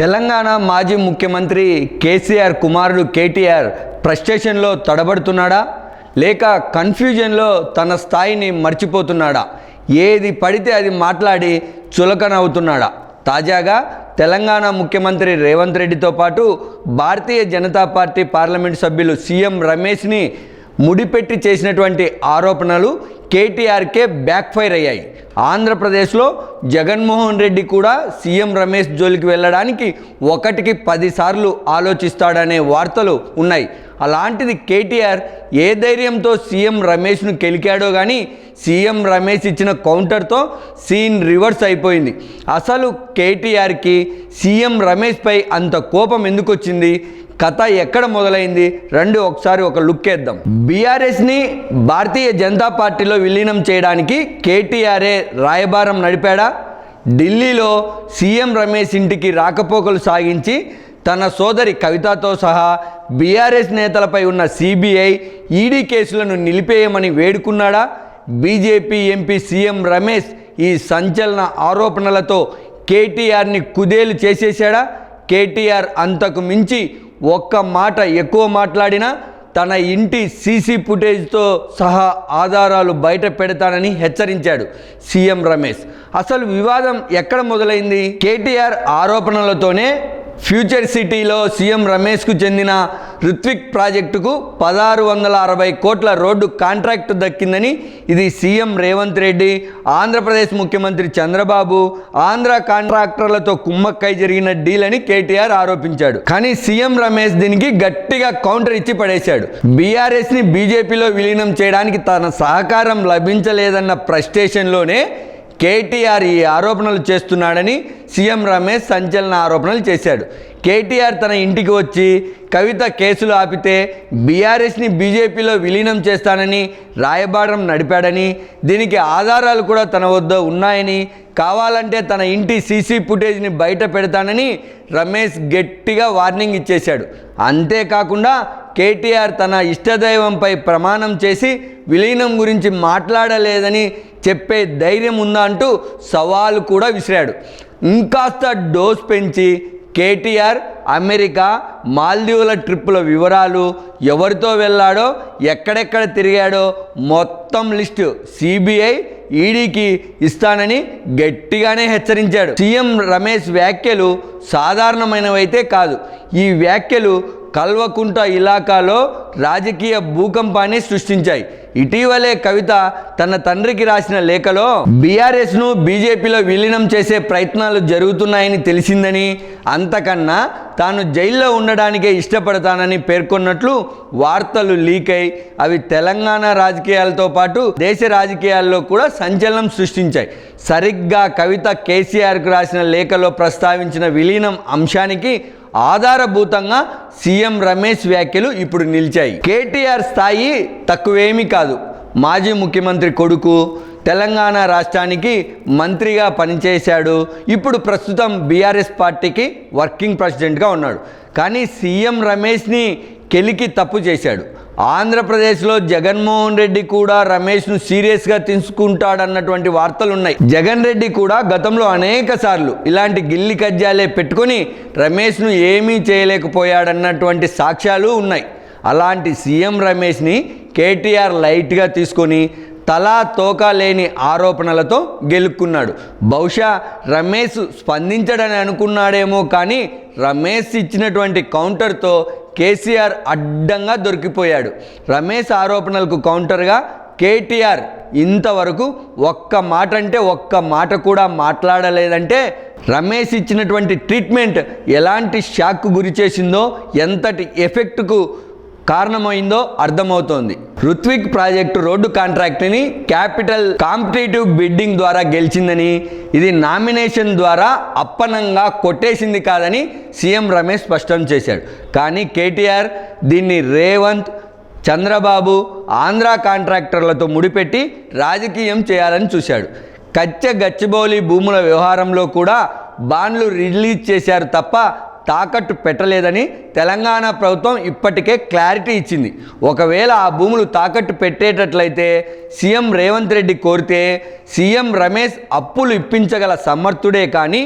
తెలంగాణ మాజీ ముఖ్యమంత్రి కేసీఆర్ కుమారుడు కేటీఆర్ ఫ్రస్ట్రేషన్లో తడబడుతున్నాడా? లేక కన్ఫ్యూజన్లో తన స్థాయిని మర్చిపోతున్నాడా? ఏది పడితే అది మాట్లాడి చులకనవుతున్నాడా? తాజాగా తెలంగాణ ముఖ్యమంత్రి రేవంత్ రెడ్డితో పాటు భారతీయ జనతా పార్టీ పార్లమెంట్ సభ్యులు సీఎం రమేష్ని ముడిపెట్టి చేసినటువంటి ఆరోపణలు కేటీఆర్కే బ్యాక్ఫైర్ అయ్యాయి. ఆంధ్రప్రదేశ్లో జగన్మోహన్ రెడ్డి కూడా సీఎం రమేష్ జోలికి వెళ్ళడానికి ఒకటికి పదిసార్లు ఆలోచిస్తాడనే వార్తలు ఉన్నాయి. అలాంటిది కేటీఆర్ ఏ ధైర్యంతో సీఎం రమేష్ను కెలికాడో కానీ సీఎం రమేష్ ఇచ్చిన కౌంటర్తో సీన్ రివర్స్ అయిపోయింది. అసలు కేటీఆర్కి సీఎం రమేష్పై అంత కోపం ఎందుకు వచ్చింది కథ ఎక్కడ మొదలైంది? రండి ఒకసారి ఒక లుక్ వేద్దాం. బీఆర్ఎస్ని భారతీయ జనతా పార్టీలో విలీనం చేయడానికి కేటీఆర్ఏ రాయబారం నడిపాడా? ఢిల్లీలో సీఎం రమేష్ ఇంటికి రాకపోకలు సాగించి తన సోదరి కవితతో సహా బీఆర్ఎస్ నేతలపై ఉన్న సిబిఐ ఈడీ కేసులను నిలిపేయమని వేడుకున్నాడా? బీజేపీ ఎంపీ సీఎం రమేష్ ఈ సంచలన ఆరోపణలతో కేటీఆర్ని కుదేలు చేసేశాడా? కేటీఆర్ అంతకు మించి ఒక్క మాట ఎక్కువ మాట్లాడినా తన ఇంటి సీసీ ఫుటేజ్తో సహా ఆధారాలు బయట పెడతానని హెచ్చరించాడు సీఎం రమేష్. అసలు వివాదం ఎక్కడ మొదలైంది? కేటీఆర్ ఆరోపణలతోనే ఫ్యూచర్ సిటీలో సీఎం రమేష్కు చెందిన రుత్విక్ ప్రాజెక్టుకు పదహారు వందల అరవై కోట్ల రోడ్డు కాంట్రాక్ట్ దక్కిందని ఇది సీఎం రేవంత్ రెడ్డి ఆంధ్రప్రదేశ్ ముఖ్యమంత్రి చంద్రబాబు ఆంధ్ర కాంట్రాక్టర్లతో కుమ్మక్కై జరిగిన డీల్ అని కేటీఆర్ ఆరోపించాడు. కానీ సీఎం రమేష్ దీనికి గట్టిగా కౌంటర్ ఇచ్చి పడేశాడు. బీఆర్ఎస్ని బీజేపీలో విలీనం చేయడానికి తన సహకారం లభించలేదన్న ఫ్రస్ట్రేషన్లోనే కేటీఆర్ ఈ ఆరోపణలు చేస్తున్నాడని సీఎం రమేష్ సంచలన ఆరోపణలు చేశాడు. కేటీఆర్ తన ఇంటికి వచ్చి కవిత కేసులు ఆపితే బీఆర్ఎస్ని బీజేపీలో విలీనం చేస్తానని రాయబారం నడిపాడని దీనికి ఆధారాలు కూడా తన వద్ద ఉన్నాయని కావాలంటే తన ఇంటి సీసీ ఫుటేజ్ని బయట పెడతానని రమేష్ గట్టిగా వార్నింగ్ ఇచ్చేశాడు. అంతేకాకుండా కేటీఆర్ తన ఇష్టదైవంపై ప్రమాణం చేసి విలీనం గురించి మాట్లాడలేదని చెప్పే ధైర్యం ఉందా అంటూ సవాలు కూడా విసిరాడు. ఇంకాస్త డోస్ పెంచి కేటీఆర్ అమెరికా మాల్దీవుల ట్రిప్పుల వివరాలు ఎవరితో వెళ్ళాడో ఎక్కడెక్కడ తిరిగాడో మొత్తం లిస్టు సిబిఐ ఈడీకి ఇస్తానని గట్టిగానే హెచ్చరించాడు. సీఎం రమేష్ వ్యాఖ్యలు సాధారణమైనవైతే కాదు. ఈ వ్యాఖ్యలు కల్వకుంట ఇలాకాలో రాజకీయ భూకంపాన్ని సృష్టించాయి. ఇటీవలే కవిత తన తండ్రికి రాసిన లేఖలో బీఆర్ఎస్ను బీజేపీలో విలీనం చేసే ప్రయత్నాలు జరుగుతున్నాయని తెలిసిందని అంతకన్నా తాను జైల్లో ఉండడానికే ఇష్టపడతానని పేర్కొన్నట్లు వార్తలు లీక్ అయి అవి తెలంగాణ రాజకీయాలతో పాటు దేశ రాజకీయాల్లో కూడా సంచలనం సృష్టించాయి. సరిగ్గా కవిత కేసీఆర్కు రాసిన లేఖలో ప్రస్తావించిన విలీనం అంశానికి ఆధారభూతంగా సీఎం రమేష్ వ్యాఖ్యలు ఇప్పుడు నిలిచాయి. కేటీఆర్ స్థాయి తక్కువేమీ కాదు. మాజీ ముఖ్యమంత్రి కొడుకు తెలంగాణ రాష్ట్రానికి మంత్రిగా పనిచేశాడు. ఇప్పుడు ప్రస్తుతం బీఆర్ఎస్ పార్టీకి వర్కింగ్ ప్రెసిడెంట్గా ఉన్నాడు. కానీ సీఎం రమేష్ని కెలికి తప్పు చేశాడు. ఆంధ్రప్రదేశ్లో జగన్మోహన్ రెడ్డి కూడా రమేష్ను సీరియస్గా తీసుకుంటాడన్నటువంటి వార్తలు ఉన్నాయి జగన్ రెడ్డి కూడా గతంలో అనేక సార్లు ఇలాంటి గిల్లి కజ్జాలే పెట్టుకొని రమేష్ను ఏమీ చేయలేకపోయాడన్నటువంటి సాక్ష్యాలు ఉన్నాయి. అలాంటి సీఎం రమేష్ని కేటీఆర్ లైట్గా తీసుకొని తలా తోక లేని ఆరోపణలతో గెలుక్కున్నాడు. బహుశా రమేష్ స్పందించడని అనుకున్నాడేమో కానీ రమేష్ ఇచ్చినటువంటి కౌంటర్తో కేసీఆర్ అడ్డంగా దొరికిపోయాడు. రమేష్ ఆరోపణలకు కౌంటర్గా కేటీఆర్ ఇంతవరకు ఒక్క మాట అంటే ఒక్క మాట కూడా మాట్లాడలేదంటే రమేష్ ఇచ్చినటువంటి ట్రీట్మెంట్ ఎలాంటి షాక్కు గురి చేసిందో ఎంతటి ఎఫెక్ట్కు కారణమైందో అర్థమవుతోంది. రుత్విక్ ప్రాజెక్టు రోడ్డు కాంట్రాక్ట్ని క్యాపిటల్ కాంపిటేటివ్ బిడ్డింగ్ ద్వారా గెలిచిందని ఇది నామినేషన్ ద్వారా అప్పనంగా కొట్టేసింది కాదని సీఎం రమేష్ స్పష్టం చేశాడు. కానీ కేటీఆర్ దీన్ని రేవంత్ చంద్రబాబు ఆంధ్ర కాంట్రాక్టర్లతో ముడిపెట్టి రాజకీయం చేయాలని చూశాడు. కచ్చ గచ్చిబౌలి భూముల వ్యవహారంలో కూడా బాండ్లు రిలీజ్ చేశారు తప్ప తాకట్టు పెట్టలేదని తెలంగాణ ప్రభుత్వం ఇప్పటికే క్లారిటీ ఇచ్చింది. ఒకవేళ ఆ భూములు తాకట్టు పెట్టేటట్లయితే సీఎం రేవంత్ రెడ్డి కోరితే సీఎం రమేష్ అప్పులు ఇప్పించగల సమర్థుడే కానీ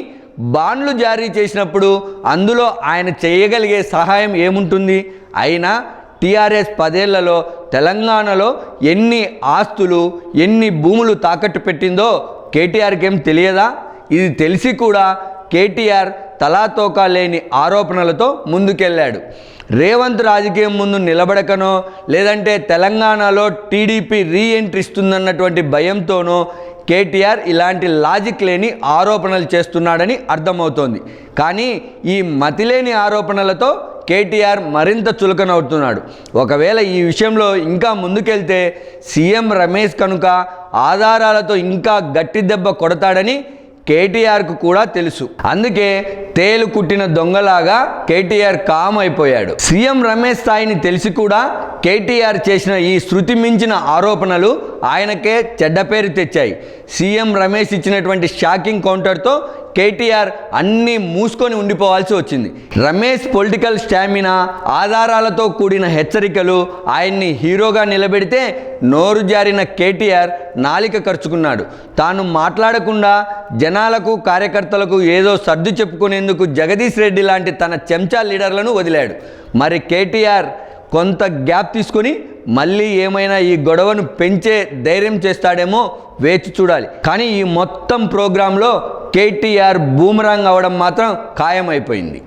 బాండ్లు జారీ చేసినప్పుడు అందులో ఆయన చేయగలిగే సహాయం ఏముంటుంది? అయినా టీఆర్ఎస్ పదేళ్ళలో తెలంగాణలో ఎన్ని ఆస్తులు ఎన్ని భూములు తాకట్టు పెట్టిందో కేటీఆర్కి ఏం తెలియదా? ఇది తెలిసి కూడా కేటీఆర్ తలాతోకా లేని ఆరోపణలతో ముందుకెళ్ళాడు. రేవంత్ రాజకీయం ముందు నిలబడకనో లేదంటే తెలంగాణలో టీడీపీ రీఎంట్రీ ఇస్తుందన్నటువంటి భయంతోనో కేటీఆర్ ఇలాంటి లాజిక్ లేని ఆరోపణలు చేస్తున్నాడని అర్థమవుతోంది. కానీ ఈ మతిలేని ఆరోపణలతో కేటీఆర్ మరింత చులకనవుతున్నాడు. ఒకవేళ ఈ విషయంలో ఇంకా ముందుకెళ్తే సీఎం రమేష్ కనుక ఆధారాలతో ఇంకా గట్టి దెబ్బ కొడతాడని కేటీఆర్కు కూడా తెలుసు. అందుకే తేలు కుట్టిన దొంగలాగా కేటీఆర్ కామ్ అయిపోయాడు సీఎం రమేష్ స్థాయిని తెలిసి కూడా కేటీఆర్ చేసిన ఈ శృతి మించిన ఆరోపణలు ఆయనకే చెడ్డ పేరు తెచ్చాయి. సీఎం రమేష్ ఇచ్చినటువంటి షాకింగ్ కౌంటర్తో కేటీఆర్ అన్నీ మూసుకొని ఉండిపోవాల్సి వచ్చింది. రమేష్ పొలిటికల్ స్టామినా ఆధారాలతో కూడిన హెచ్చరికలు ఆయన్ని హీరోగా నిలబెడితే నోరు జారిన కేటీఆర్ నాలిక ఖర్చుకున్నాడు తాను మాట్లాడకుండా జనాలకు కార్యకర్తలకు ఏదో సర్దు చెప్పుకునేందుకు జగదీష్ రెడ్డి లాంటి తన చెంచా లీడర్లను వదిలాడు. మరి కేటీఆర్ కొంత గ్యాప్ తీసుకొని మళ్ళీ ఏమైనా ఈ గొడవను పెంచే ధైర్యం చేస్తాడేమో వేచి చూడాలి. కానీ ఈ మొత్తం ప్రోగ్రాంలో కేటీఆర్ బూమరాంగ్ అవడం మాత్రం ఖాయమైపోయింది.